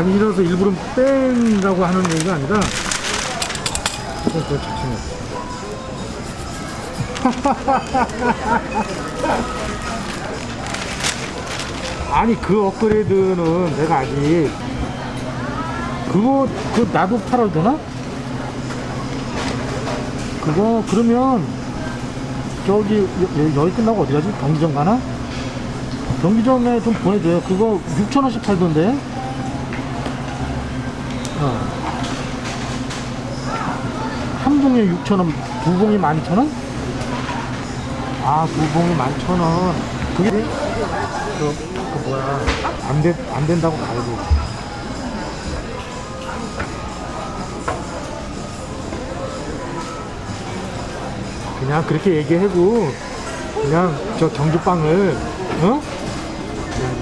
싫어서 일부러 뺀다고 하는 얘기가 아니라 아니 그 업그레이드는 내가 아직 그거 그 나도 팔아도 되나? 그거 그러면 저기 여, 여- 여기 끝나고 어디 가지? 경기장 가나? 경기장에 좀 보내줘요. 그거 6천 원씩 팔던데. 어. 한 봉에 6천 원, 두 봉이 12,000원? 아, 두 봉이 11,000원. 그게 그, 그 뭐야 안, 돼, 안 된다고 갈고 그냥 그렇게 얘기하고 그냥 저 경주빵을 어?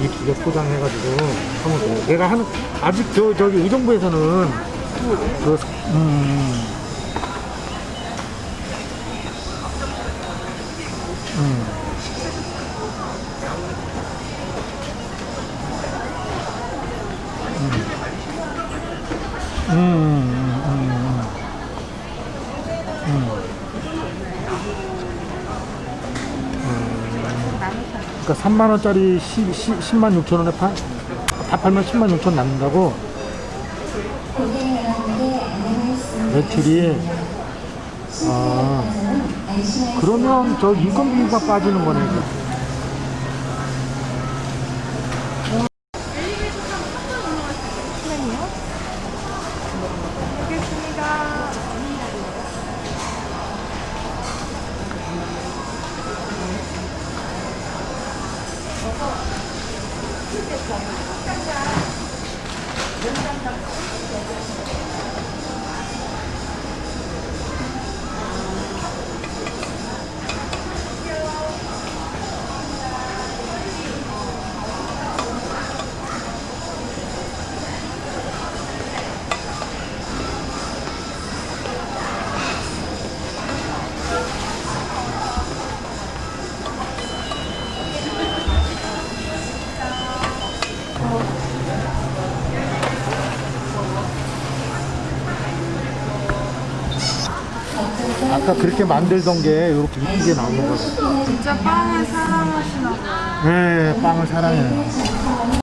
그냥 이쁘게 포장 해가지고 하면 돼. 내가 하는 아직 저 저기 의정부에서는 그 음, 음. 음, 음, 음, 그러니까 3만 원짜리 10, 10, 10만 6천 원에 파, 다 팔면 10만 6천 남는다고? 매출이? 아. 그러면 저 인건비가 빠지는 거네 이거. 아까 그렇게 만들던 게 이렇게 이쁘게 나오는 거예요 진짜 빵을 사랑하시나 봐. 네 빵을 사랑해요